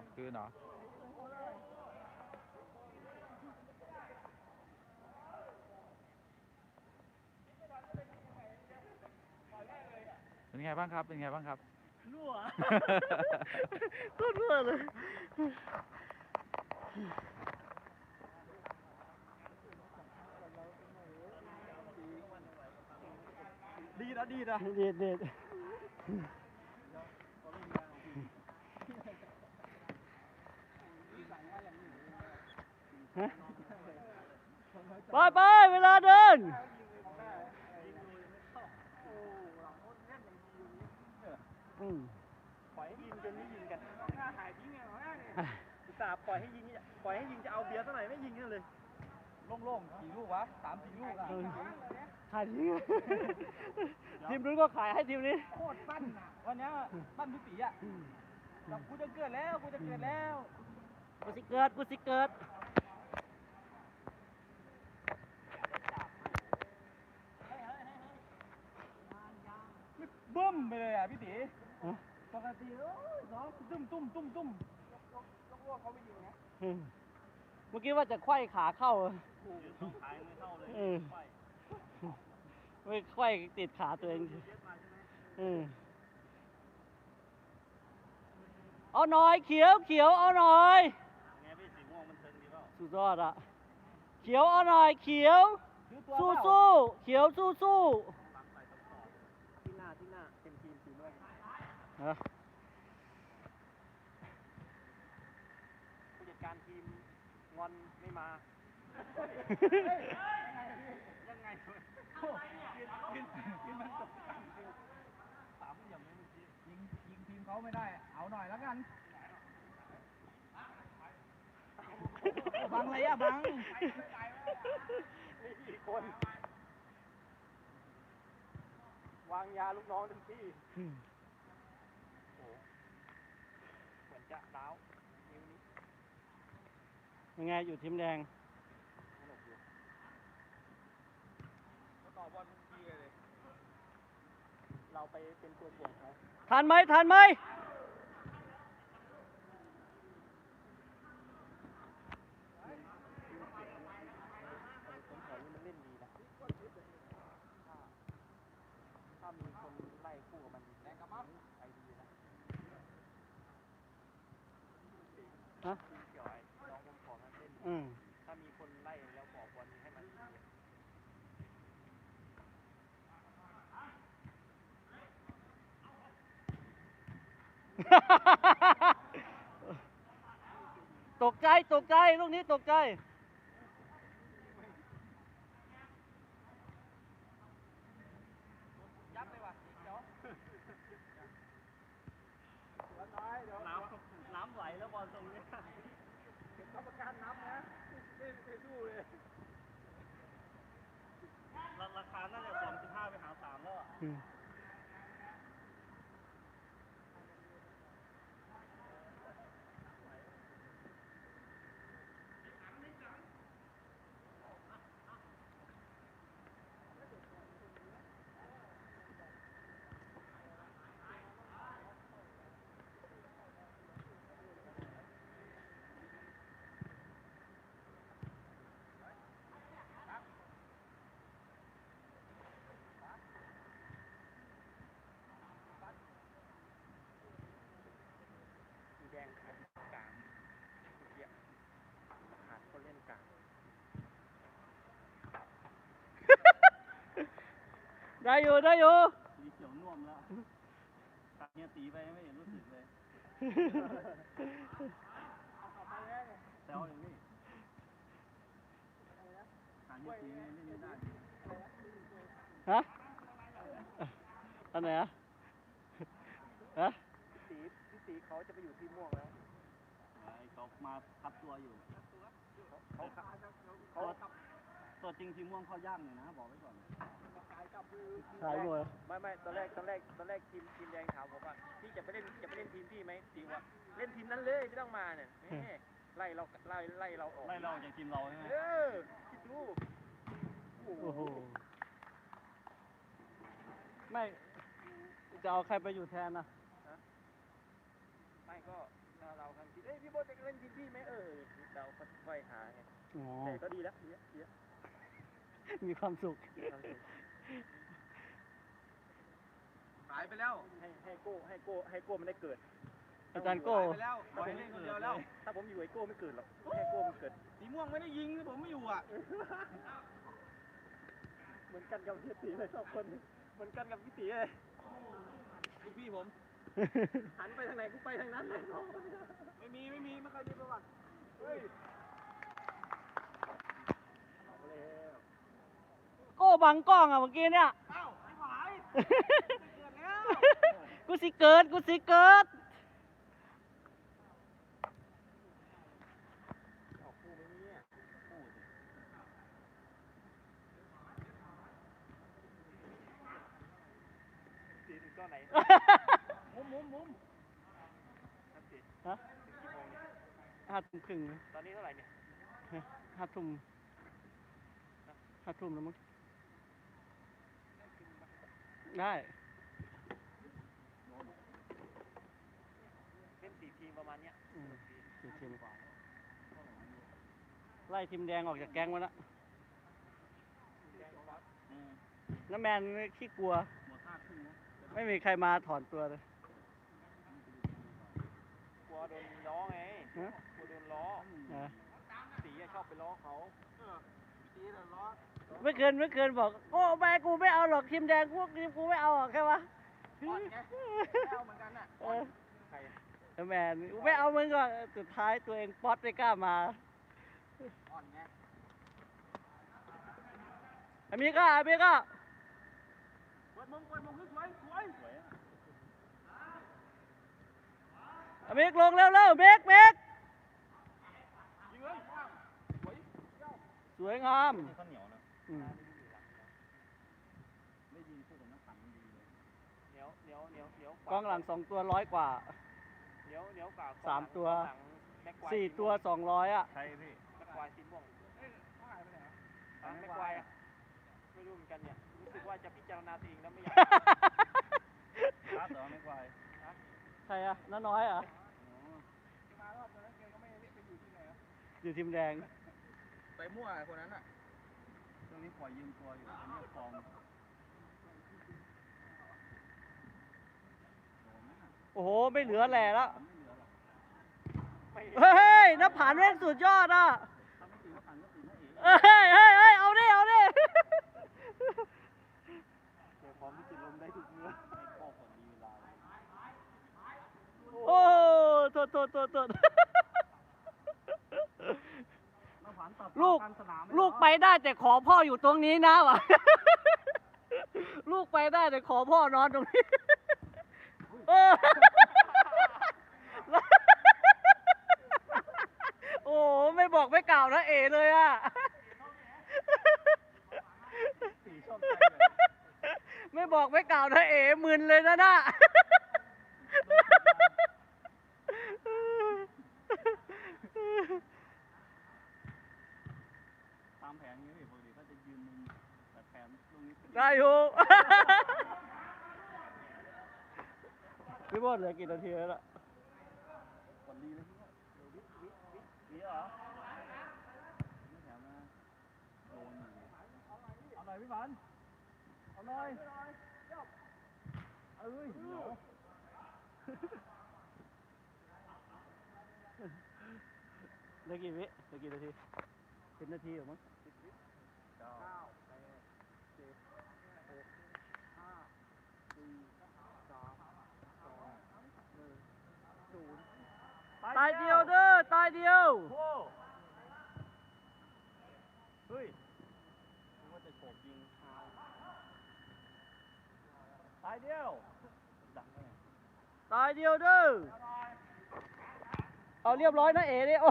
าวคืนเหรอเป็นไงบ้างครับ เป็นไงบ้างครับ รั่วโคตรรั่วเลย ดีนะดีนะเด็ดเด็ดฮะ ไปไปเวลาเดิน อืมปล่อยให้ยิงจนไม่ยิงกันหน้าหายทิ้งไงหัวหน้าเนี่ยอุตส่าห์ปล่อยให้ยิงปล่อยให้ยิงจะเอาเบียร์ซะหน่อยไม่ยิงกันเลย โล่งๆกี่ลูกวะสามสี่ลูกอะเออขายทิ้งทีมนู้นก็ขายให้ทีมนี้ โคตรปั้นอะวันเนี้ยปั้นพี่ตีอะแบบกูจะเกิดแล้วกูจะเกิดแล้ว กูสิเกิดกูสิเกิด บึ้มไปเลยอะพี่ตีฮะปกติโอ้ยสองตุ้มตุ้มตุ้มตุ้มแล้วพวกเขาไม่ยิงนะอืมเมื่อกี้ว่าจะไขว้ขาเข้าต้องขายไม่เท่าเลยเออไม่ไขว้ติดขาตัวเองเออเอาหน่อยเขียวเขียวเอาหน่อยไงพี่สีม่วงมันเทิงดีเปล่าสุดยอดอะเขียวเอาหน่อยเขียว สู้สู้เขียวสู้สู้ ที่หน้าที่หน้าเต็มทีมสีม่วง ฮะผู้จัดการทีมงอนไม่มา ยังไงยืนยืนมันตกต่ำคือสามเหลี่ยมเลยเมื่อกี้ยิงยิงทีมเขาไม่ได้ เอาหน่อยแล้วกัน บังเลยอะบังนี่คน วางยาลูกน้องเต็มที่ อืม โอ้เหมือน จะร้าวนิ้วนี้ยังไงอยู่ทีมแดงสนุกอยู่ก็ต่อบอลทุกทีเลย เราไปเป็นตัวถ่วงเขาทันไหมทันไหมผมขอนี่มันเล่นดีนะ ถ้าถ้ามีคนไล่คู่กับมันแรงกระมับไปดีนะ ฮะเกี่ยวไอ้น้องผมขอมันเล่นอืมถ้ามีคนไล่แล้วบอบอลให้มันตกใจตกใจลูกนี้ตกใจ ยัดเลยว่ะเดี๋ยวน้อยเดี๋ยวน้ำน้ำไหลแล้วบ อลตรงนี้เห็นกรรมการนับนะไม่ไม่สู้เลย ราคาน่าจะสองจุดห้าไปหาสามแล้วอะ อืม สีแดงขาดกลางเมื่อกี้ขาดคนเล่นกลาง ได้อยู่ได้อยู่สีเขียวน่วมแล้วตัดเนี่ยตีไปไม่เห็นรู้สึกเลยแซวอย่างนี้ขาดเนี่ยตีไม่เล่นไม่ได้ฮะอันไหนอะฮะพี่ตีพี่ตีเขาจะไปอยู่ที่ม่วงแล้วเขามาพับตัวอยู่เขาเขาเขา ตัวจริงทีมม่วงเขาย่างเลยนะบอกไว้ก่อนขายกับมือขายหมดไม่ไม่ตอนแรกตอนแรกตอนแรกทีมทีมแดงถามผมว่าพี่จะไปเล่นจะไปเล่นทีมพี่ไหมตีว่าเล่นทีมนั้นเลยไม่ต้องมาเนี่ยแหม่ไล่เราไล่ไล่เราออกไล่เราจากทีมเราใช่ไหมเออคิดดูโอ้โอ้โหโหไม่จะเอาใครไปอยู่แทนนะไม่ก็เราคันคิดเอ้ยพี่โบจะเล่นทีมพี่ไหมเออเราค่อยๆหาไงอ๋อแต่ก็ดีแล้วดีแล้วดีแล้ว มีความสุข หายไปแล้วให้ให้โก้ให้โก้ให้โก้มันได้เกิด อาจารย์โก้หายไปแล้วปล่อยให้เล่นคนเดียวแล้วถ้าผมอยู่ไอโก้ไม่เกิดหรอกให้โก้มันเกิด สีม่วงไม่ได้ยิงผมไม่อยู่อะ เหมือนกันกับพี่ตีเลยสองคนเหมือนกันกับพี่ตีเลยลูกพี่ผม หันไปทางไหนกูไปทางนั้นเลยไม่มีไม่มีไม่เคยมีประวัติเฮ้ยเอาแล้ว โก้บังกล้องอะเมื่อกี้เนี่ย เอ้าไม่ไหวเกิดแล้วกูสิเกิดกูสิเกิดออกคู่ไหมเนี่ยคู่สิสีถึงก้อนไหนมุมมุมมุมนั่นสิฮะถึงกี่โมงเนี่ยห้าทุ่มครึ่งนะตอนนี้เท่าไหร่เนี่ยห้าทุ่มห้าทุ่มแล้วมั้ง ได้เล่นสี่ทีมประมาณเนี้ยอืมสี่ทีมไล่ทีมแดงออกจากแก๊งมาแล้วน้าแมนขี้กลัว หมดห้าครึ่งนะไม่มีใครมาถอนตัวเลยกลัวโดนล้อไงฮะกลัวโดนล้อนะสีอะชอบไปล้อเขา สีน่ะล้อเมื่อคืนเมื่อคืนบอก โอ้แม่กูไม่เอาหรอกทีมแดงพวกทีมกูไม่เอาหรอกใช่ปะอ่อนไงไม่เอาเหมือนกันน่ะเออใครน้าแมนกูไม่เอามึงก่อนสุดท้ายตัวเองป๊อตไม่กล้ามาอ่อนไงอเมริกาอเมริกาเปิดมุมเปิดมุมสวยสวยสวยอะอเมริกลงเร็วเร็วเมกเมก ยิงเลยสวย สวยงามข้าวเหนียวนะอืมได้ยินพูดกับน้ำขังมันดีเลยเหนียวเหนียวเหนียวเหนียวกองหลังสองตัวร้อยกว่าเหนียวเหนียวกว่าสามตัวหลังแม็กควายสี่ตัวสองร้อยอะ ใช่พี่แม็กควายสีม่วงอะแม็กควายอะไม่รู้เหมือนกันเนี่ยรู้สึกว่าจะพิจารณาตัวเองแล้วไม่อยากครับแต่ว่าแม็กควายใครอะน้าน้อยเหรอะมารอบนั้นแกก็ไม่ได้ไปอยู่ที่ไหนอยู่ทีมแดง ไปมั่วคนนั้นอะตรงนี้ปล่อยยืมตัวอยู่เป็นเรื่องฟอร์มโอ้โห ไม่เหลือแหล่แล้วไม่เหลือหรอกเฮ้ยน้าผานแม่งสุดยอดอะถ้าไม่ตีก็ขังก็ตีนั่นเองเฮ้ยเฮ้ยเฮ้ยเอาดิ เอาดิเดี๋ยวพร้อมที่จะลมได้ทุกเมื่อให้ข้อผลดีเวลาโอ้โทษโทษโทษโทษ มาผ่านตัด ลูกกลางสนามลูกไปได้แต่ขอพ่ออยู่ตรงนี้นะวะลูกไปได้แต่ขอพ่อนอนตรงนี้เออโอ้โหไม่บอกไม่กล่าวนะเอเลยอะสีชอบใจเลยไม่บอกไม่กล่าวนะเอมึนเลยนะน่ะ ตามแผนนี้ปกติเขาจะยืนมุมแต่แผนลูกนี้ ได้อยู่ พี่บอลเหลือกี่นาทีแล้วล่ะผลดีเลยพี่วิวิวิวิเหรอไม่แถมนะโดนอยู่เอาหน่อยพี่ฝันเอาหน่อยเอ้ยเหนียวเหลือกี่วิเหลือกี่นาทีสิบนาทีเหรอมั้งเก้าแปดเจ็ดหกห้าสี่สามสองหนึ่งศูนย์ ตายเดียวเด้อตายเดียวโอ้เฮ้ยนึกว่าจะโฉบยิงคาวตายเดียวดักได้ไงตายเดียวเด้อเอาเรียบร้อยนะเอ๋ดิโอ้